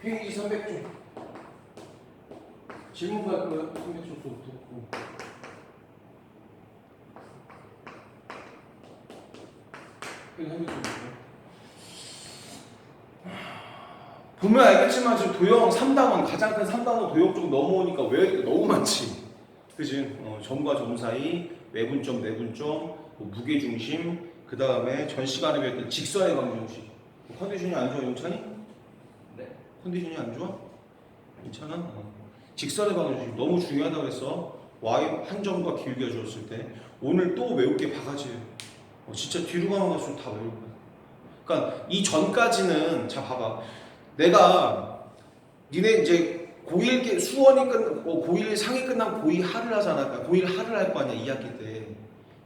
페이지 300쪽. 질문 갈 거예요. 300쪽부터. 페이지 300쪽부터. 보면 알겠지만 지금 도형 3단원 가장 큰 3단원 도형 쪽 넘어오니까 왜 너무 많지? 그지? 어, 점과 점 사이 외분점 내분점 뭐 무게중심 그 다음에 전 시간에 배웠던 직선의 방정식 컨디션이 안 좋아 영찬이? 네. 컨디션이 안 좋아? 괜찮아? 어. 직선의 방정식 너무 중요하다고 했어 y 한 점과 길게 줬을 때 오늘 또 외울 게 바가지예요 어, 진짜 뒤로 가면 갈수록 다 외울 거야 그러니까 이 전까지는 자 봐봐 내가 니네 이제 고1 게- 수원이 끝 어, 고1 상이 끝나면 고2 하를 하잖아 그러니까 고1 하를 할 거 아니야 2학기 때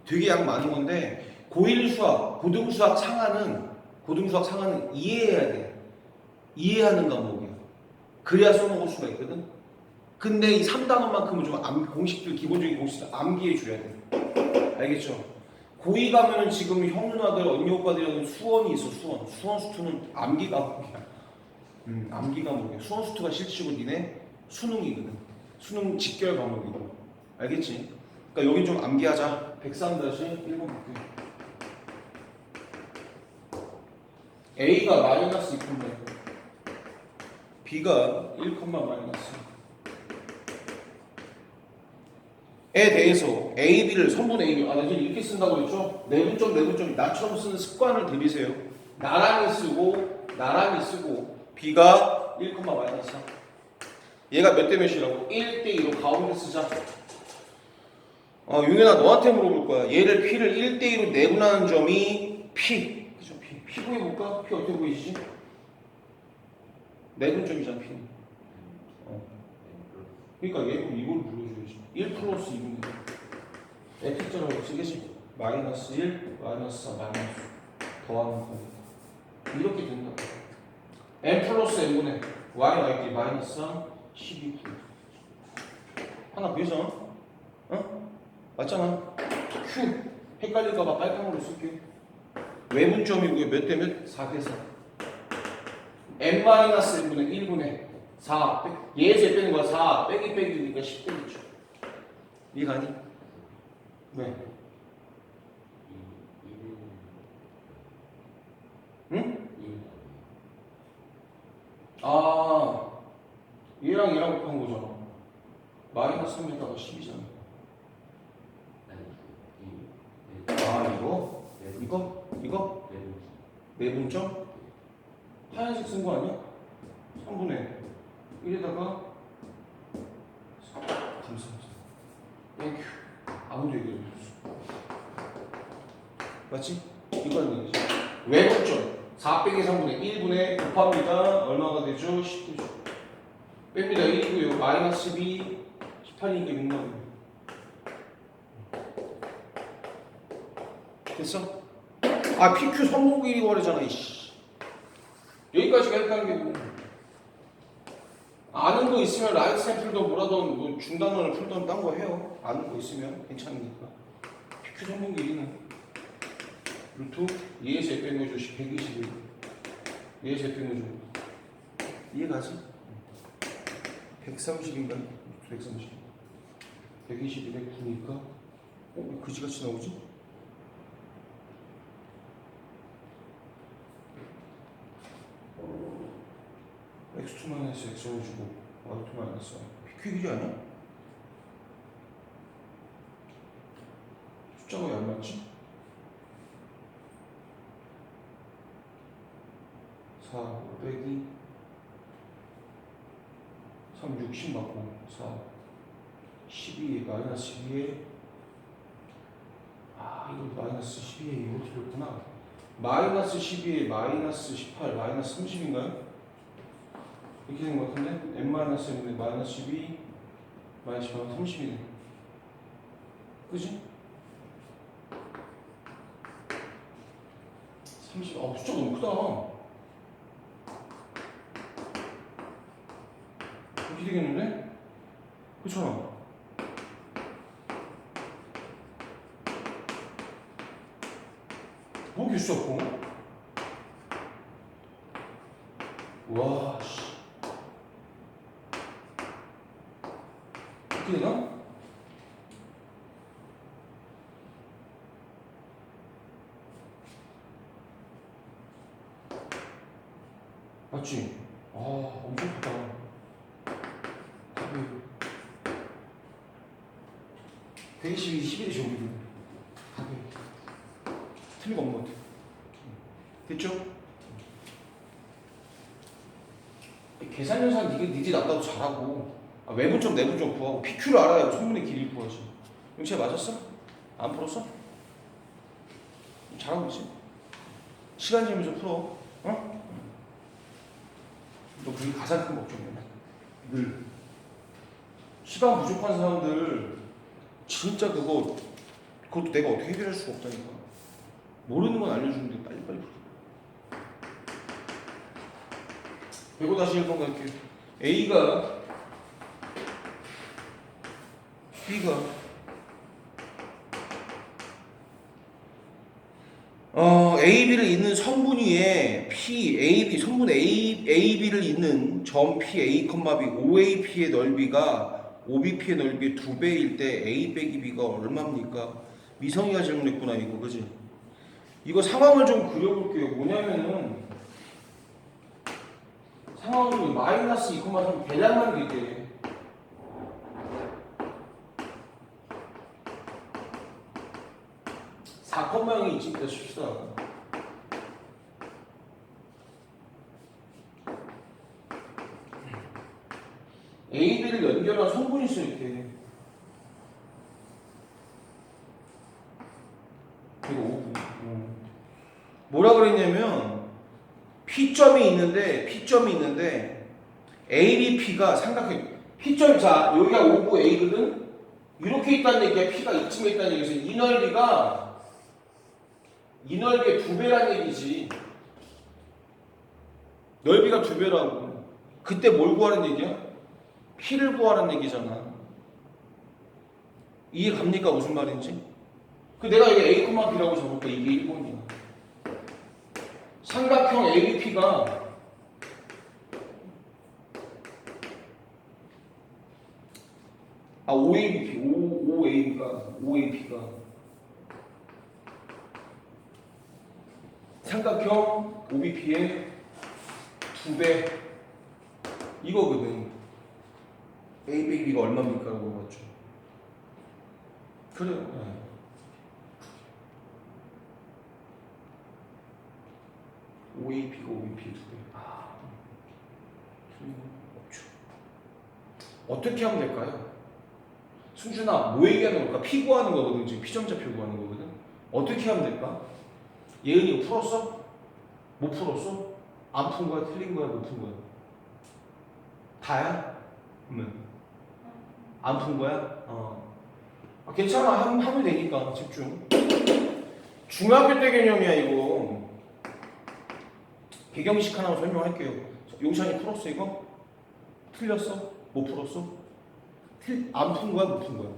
되게 양 많은 건데 고1 수학 고등수학 상하는 고등수학 상하는 이해해야 돼 이해하는 과목이야 그래야 써먹을 수가 있거든. 근데 이 3단원만큼은 좀 암- 공식들 기본적인 공식들 암기해 줘야 돼. 알겠죠? 고2 가면은 지금 형 누나들 언니 오빠들이랑 수원이 있어 수원. 수원 수투는 암기 과목이야. 음, 암기 과목이야. 수원 수투가 실치고 니네 수능이거든. 수능 직결 과목이고 알겠지? 그러니까 여기 좀 암기하자. 103 다시 1번 볼게 A가 마이너스 2컴마 B가 1, 마이너스 에 대해서 A, B를 선분 A, 아, 나 지금 이렇게 쓴다고 그랬죠? 내분점, 내분점 나처럼 쓰는 습관을 들이세요 나란히 쓰고 나란히 쓰고 B가 1, 마이너스 3 얘가 몇 대 몇이라고? 1대 2로 가운데 쓰자 어, 윤현아 너한테 물어볼 거야 얘를 P를 1대 2로 내분하는 점이 P 그죠? P P 구해볼까? P 어떻게 보이지? 내분점이잖아 P는 어. 그러니까 얘 이걸 불러줘야지 1 플러스 2분의 F자라고 쓰겠지? 마이너스 1, 마이너스 4, 마이너스 더하는 거니까 이렇게 된다 n 플러스 n분의 y, y, 마이너스 3, 12 플러스 하나 보이죠? 어? 맞잖아 q 헷갈릴까봐 빨강으로 쓸게 외분점이고요 몇 대 몇? 4대 4 n 마이너스 n분의 1분의 4 빼- 얘에서 얘 빼는 거야 4 빼기 빼기니까 10 빼기죠 이해가 아니? 왜? 응? 아 얘랑 얘랑 곱한 거잖아 마이너스 3에다가 10이잖아 아 이거? 이거? 이거? 내분점? 하얀색 쓴 거 아니야? 3분의 1에다가 감사합니다 땡큐 아무도 얘기 안 해줬어. 맞지? 이거 하는 얘기지. 외분점. 4 빼기 3분의 1분의 곱합니다. 얼마가 되죠? 10되죠. 뺍니다. 1이고요. 마이너스 2 18이니까 6 나오네요. 됐어? 아 PQ 성공일이 거래잖아 이씨 여기까지가 헷갈리게 고 아는 거 있으면 라이트 샘플도 뭐라든 뭐 중단원을 풀던 딴 거 해요 아는 거 있으면 괜찮으니까 PQ 성공일이는 루트 얘에서 빼는 거죠 121 얘에서 빼는 거죠 이해가지? 130인가? 130 121에 9니까 어? 왜 그지같이 나오지? X2 마이너스 x1을 주고 y2 마이너스 y PQ 길이 아니야? 숫자가 왜 안 맞지? 4 빼기 3 60 맞고 4 12에 마이너스 12에 아 이거 마이너스 12에 이거 틀렸구나 마이너스 12에 마이너스 18 마이너스 30인가요? 이렇게 된 것 같은데 n 마이너스 n인데 마이너스 12 마이너스 18 30이네 그지? 30, 아 숫자 너무 크다 이렇게 되겠는데? 이렇게 숫자 커? 와, 씨. 되나? 맞지? 아 엄청. 답이 122, 11이 저기도 답이 거 없는 것 같아. 됐죠? 계산 연산 니게 니지 나보다 잘하고 아, 외분 좀 내분 좀 구하고 PQ를 알아야 성분의 길이를 구하지. 용채 맞았어? 안 풀었어? 잘하고 있지? 시간 재면서 풀어. 어? 너 그게 가장 큰 걱정이야. 늘. 시간 부족한 사람들 진짜 그거 그것도 내가 어떻게 해결할 수가 없다니까. 모르는 건 알려주는데 빨리빨리 풀어. 그리고 다시 1번 갈게요. A가 B가 어, A, B를 잇는 성분 위에 P, A, B, 성분 A, A, B를 잇는 점 P, A, B, OAP의 넓이가 OBP의 넓이의 두 배일 때 A 빼기 B가 얼마입니까? 미성이가 질문했구나 이거 그지? 이거 상황을 좀 그려볼게요. 뭐냐면은 상황을 마이너스 2,3 대략만 그릴게. 사0이 이쯤 때 씁시다. A, B를 연결한 성분이 있어 이렇게. 이거 5분. 뭐라 그랬냐면 P점이 있는데 P점이 있는데 ABP가 삼각형 P점 자 여기가 5구 A거든 이렇게 있다는 얘기야 P가 이쯤에 있다는 얘기에서 이 넓이가 이 넓이의 두 배란 얘기지. 넓이가 두 배라고. 그때 뭘 구하는 얘기야? P를 구하는 얘기잖아. 이해 갑니까? 무슨 말인지? 그 내가 여기 A, B라고 적을게. 이게 1번이야. 삼각형 ABP가 아 OABP, O, OAB가 OAP가 삼각형 OBP의 두 배 이거거든. ABP가 얼마입니까? 라고 물어봤죠. 그래요. 네. OAP가 OBP 두 배. 아, 없죠. 어떻게 하면 될까요? 승준아, 뭐 얘기하는 걸까? 피 구하는 거거든. 지금 피점자표 구하는 거거든. 어떻게 하면 될까? 예은이 풀었어? 못 풀었어? 안 푼 거야? 틀린 거야? 못 푼 거야? 다야? 그러면 안 푼 거야? 어. 아, 괜찮아. 하면, 하면 되니까 집중. 중학교 때 개념이야 이거. 배경식 하나 설명할게요. 용찬이 풀었어 이거? 틀렸어? 못 풀었어? 틀, 안푼 거야? 못 푼 거야?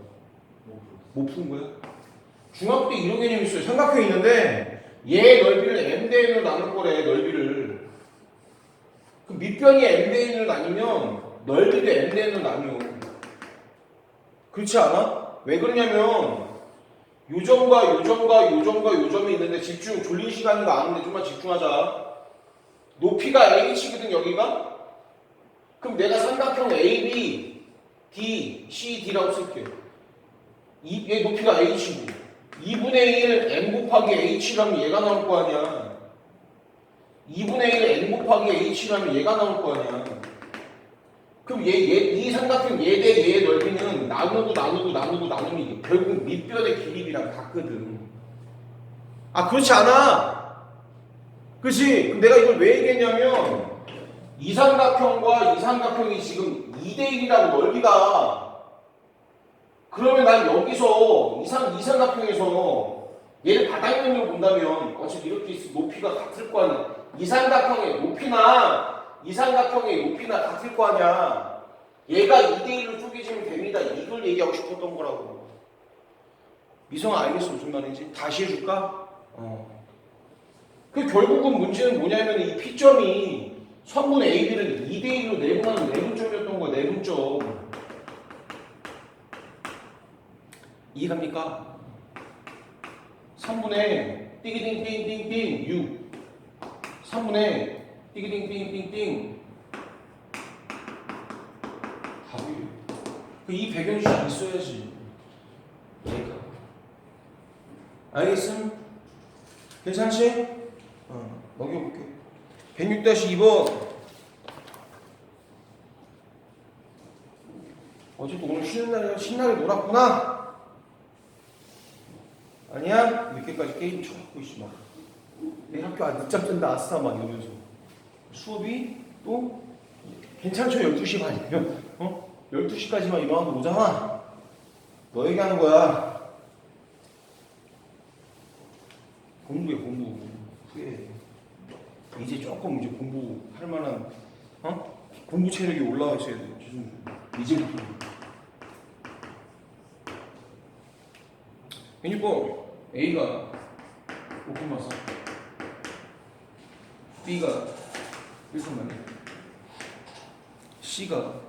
못 푼 거야? 중학교 때 이런 개념이 있어요. 삼각형이 있는데 얘 넓이를 m 대 n으로 나눌 거래 넓이를. 그럼 밑변이 m 대 n으로 나뉘면 넓이도 m 대 n으로 나뉘어. 그렇지 않아? 왜 그러냐면 요점과 요점과 요점과 요점이 있는데 집중 졸린 시간인 거 아는데 좀만 집중하자. 높이가 h거든 여기가. 그럼 내가 삼각형 AB, D, C, D라고 쓸게. 이, 얘 높이가 h고 2분의 1 n 곱하기 h라면 얘가 나올 거 아니야. 2분의 1 n 곱하기 h라면 얘가 나올 거 아니야. 그럼 얘, 얘, 이 삼각형 얘 대 얘의 넓이는 나누고 나누고 나누고 나누면 결국 밑변의 길이랑 같거든. 아 그렇지 않아. 그렇지. 그럼 내가 이걸 왜 얘기했냐면 이 삼각형과 이 삼각형이 지금 2대 1이라고 넓이가 그러면 난 여기서 이, 삼, 이 삼각형에서 얘를 바닥면으로 본다면 어차피 이렇게 높이가 같을 거 아니야. 이 삼각형의 높이나 이 삼각형의 높이나 같을 거 아니야. 얘가 2대 1로 쪼개지면 됩니다. 이걸 얘기하고 싶었던 거라고. 미성아 알겠어 무슨 말인지? 다시 해줄까? 어. 그 결국은 문제는 뭐냐면 이 P점이 선분 AB를 2대 1로 내분하는 내분점이었던 거야 내분점. 이해갑니까? 3분의 띠기띵띵띵띵 6 3분의 띠기띵띵띵띵 답이에요. 그이 배경식 안 써야지. 그러니까. 알겠음? 괜찮지? 어, 넘겨볼게. 106-2번. 어제도 오늘 쉬는 날이라 신나게 놀았구나? 아니야? 늦게까지 게임 쳐갖고 있어 막. 내일 학교 안 늦잠 잤다 아싸 막 이러면서. 수업이 또 괜찮죠? 12시 반이면. 어? 12시까지만 일어나도 오잖아. 너 얘기하는 거야. 공부해 공부. 후회. 이제 조금 이제 공부할 만한 어? 공부 체력이 올라와 있어야 돼. 이제부터. 그러니까 A가 5,4 B가 1,6 C가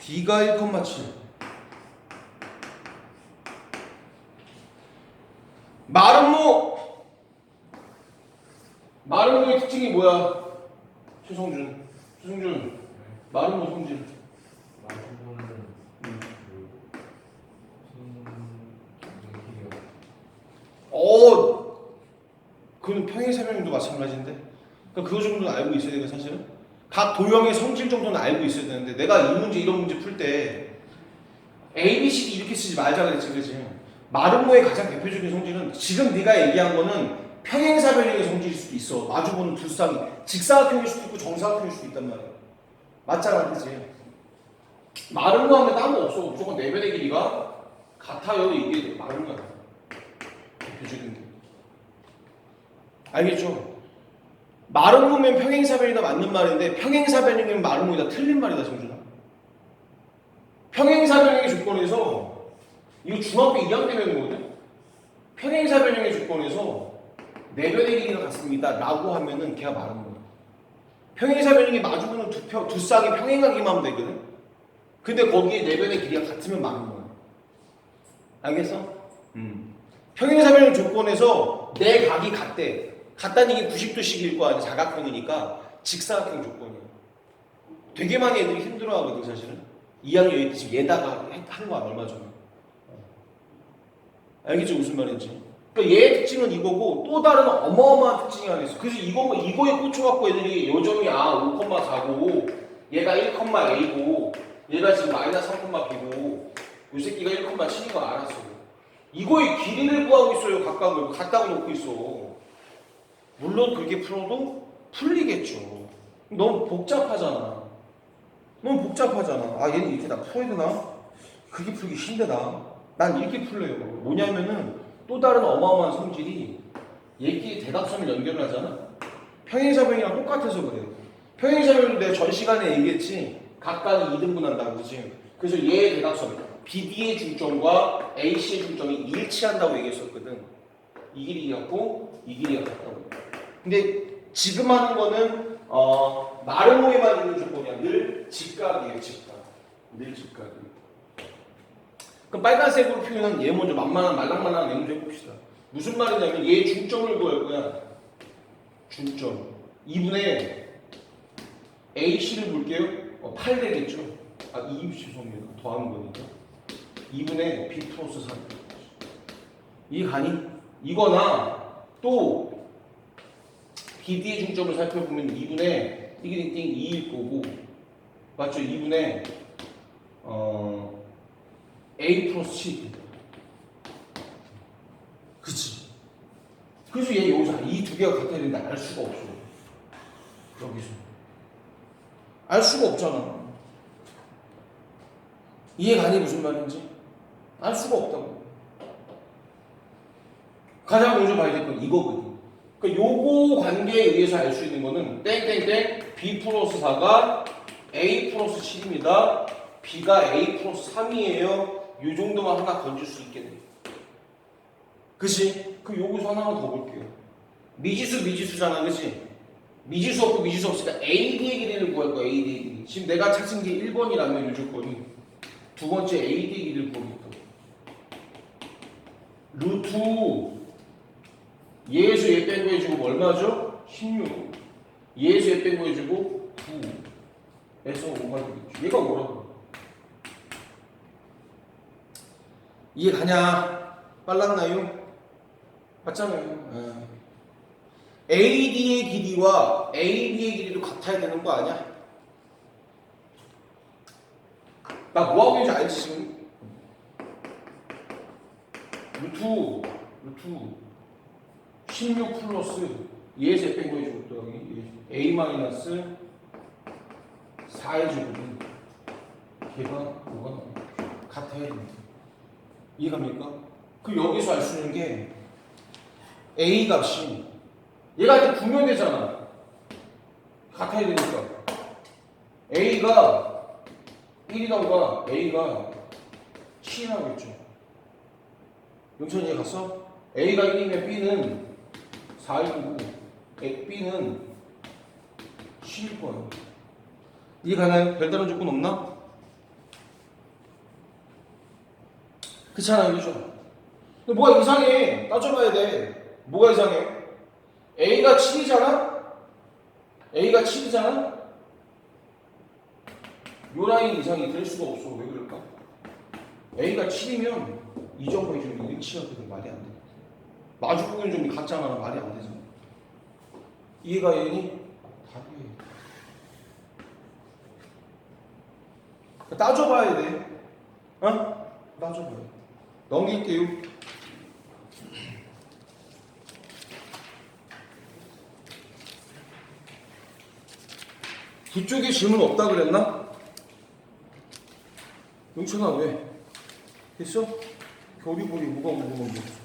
D가 1,7 마름모! 마름모의 특징이 뭐야? 최성준. 최성준. 마름모 성질 마주보는 음. 그 어 그건 평행사변형도 마찬가지인데? 그러니까 그거 정도는 알고 있어야 되는 사실은? 각 도형의 성질 정도는 알고 있어야 되는데 내가 이 문제 이런 문제 풀 때 A, B, C, 이렇게 쓰지 말자 그랬지 그지? 마름모의 가장 대표적인 성질은 지금 네가 얘기한 거는 평행사변형의 성질일 수도 있어. 마주보는 두 쌍이. 직사각형일 수도 있고 정사각형일 수도 있단 말이야. 맞잖아 그지? 마름모 하면 딴거 없어. 무조건 내면의 길이가 같아요 이게 마름모야. 대표적인 게 알겠죠? 마름모면 평행사변이다 맞는 말인데 평행사변이면 마름모이다 틀린 말이다 정준아 평행사변형의 조건에서 이거 중학교 2학년 때 배우는 거거든 평행사변형의 조건에서 내변의 길이가 같습니다 라고 하면은 걔가 마름모야 평행사변형이 마주보는 두, 평, 두 쌍이 평행하기만 하면 되거든 근데 거기에 내변의 길이가 같으면 마름모야 알겠어? 음. 평행사변형 조건에서 내 각이 같대. 같다는 얘기 90도씩 일 거 아니야. 사각형이니까 직사각형 조건이야. 되게 많이 애들이 힘들어하거든 사실은. 2학년 지금 얘다가 한 거야 얼마 전에. 알겠죠 무슨 말인지. 그러니까 얘의 특징은 이거고 또 다른 어마어마한 특징이 하나 있어. 그래서 이거 이거에 꽂혀갖고 애들이 요점이 아 5,4고 얘가 1,A고 얘가 지금 마이너스 3,B고 이 새끼가 1,7인 거 알았어. 이거의 길이를 구하고 있어요. 각각을 갖다가 놓고 있어. 물론 그렇게 풀어도 풀리겠죠. 너무 복잡하잖아. 너무 복잡하잖아. 아 얘는 이렇게 나 풀어야 되나? 그게 풀기 힘들다. 난 이렇게 풀려요. 뭐냐면은 또 다른 어마어마한 성질이 얘끼리 대각선을 연결을 하잖아. 평행사변이랑 똑같아서 그래. 평행사변도 내가 전 시간에 얘기했지. 각각 2등분 한다고 그지? 그래서 얘의 대각선 BD의 중점과 AC의 중점이 일치한다고 얘기했었거든. 이 길이 같고 이 길이가 같다고. 근데 지금 하는 거는 어, 마름모에만 있는 조건이야. 늘 직각이에요, 직각. 늘 직각이에요. 그럼 빨간색으로 표현한 얘 먼저 만만한 말랑말랑한 얘 먼저 해봅시다. 무슨 말이냐면 얘 중점을 구할 거야. 중점. 2분의 AC를 볼게요. 어, 8 되겠죠? 아, 2 죄송합니다. 더하는 거니까. 2분의 B 플러스 3. 이해 가니? 이거나 또 BD의 중점을 살펴보면 2분의 띠기링띵 2일 거고 맞죠? 2분의 어, A 플러스 7. 그치? 그래서 얘 여기서 이 두 개가 같아야 되는데 알 수가 없어. 여기서. 알 수가 없잖아. 이해가 니 무슨 말인지? 알 수가 없다고. 가장 먼저 봐야 될건 이거거든. 그러니까 요거 관계에 의해서 알 수 있는 거는 땡땡땡 B 플러스 4가 A 플러스 7입니다. B가 A 플러스 3이에요. 요 정도만 하나 건질 수 있겠네. 그치? 그 여기서 하나만 더 볼게요. 미지수 미지수잖아, 그치? 미지수 없고 미지수 없으니까 AD의 길이를 구할 거야 AD의 길이 지금 내가 찾은 게 1번이라면 요조건이 두 번째 AD의 길이를 구하겠다 루트 예에서 얘 빼고 해주고 뭐 얼마죠? 16 예에서 얘 빼고 해주고 9 에서 5가 되겠죠 얘가 뭐라고 이해 가냐? 빨랐나요? 맞잖아요 예. AD의 길이와 AB의 길이도 같아야 되는 거 아니야? 나 뭐하고 있는지 알지 지금? 루트 루트 16 플러스 F 빼고 해주고 또 여기 A 마이너스 4의 제곱은 걔가 뭐가? 같아야 됩니다 이해갑니까? 그 여기서 알 수 있는 게 A 값이 얘가 이제 분명되잖아. 같아야 되니까. A가 1이던가 A가 7이 나오겠죠. 용천이 갔어? A가 1이면 B는 4이고 B는 7일 거예요. 이해 가나요? 별다른 조건 없나? 그렇잖아요, 그죠? 근데 뭐가 이상해. 따져봐야 돼. 뭐가 이상해? A가 7이잖아? A가 7이잖아? 요 라인 이상이 될 수가 없어. 왜 그럴까? A가 7이면 이 정도 좀 일치하거든. 말이 안 돼. 마주보기는 좀 같잖아. 말이 안 되잖아. 이해가 얘니? 답이 따져봐야 돼. 어? 따져봐야 돼. 넘길게요. 뒤쪽에 질문 없다 그랬나? 용천아 왜? 됐어? 교리보리 뭐가 궁금한데?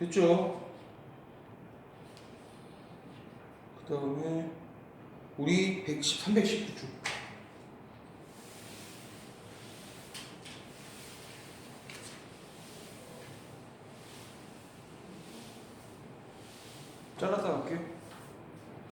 됐죠? 그 다음에 우리 110, 319쪽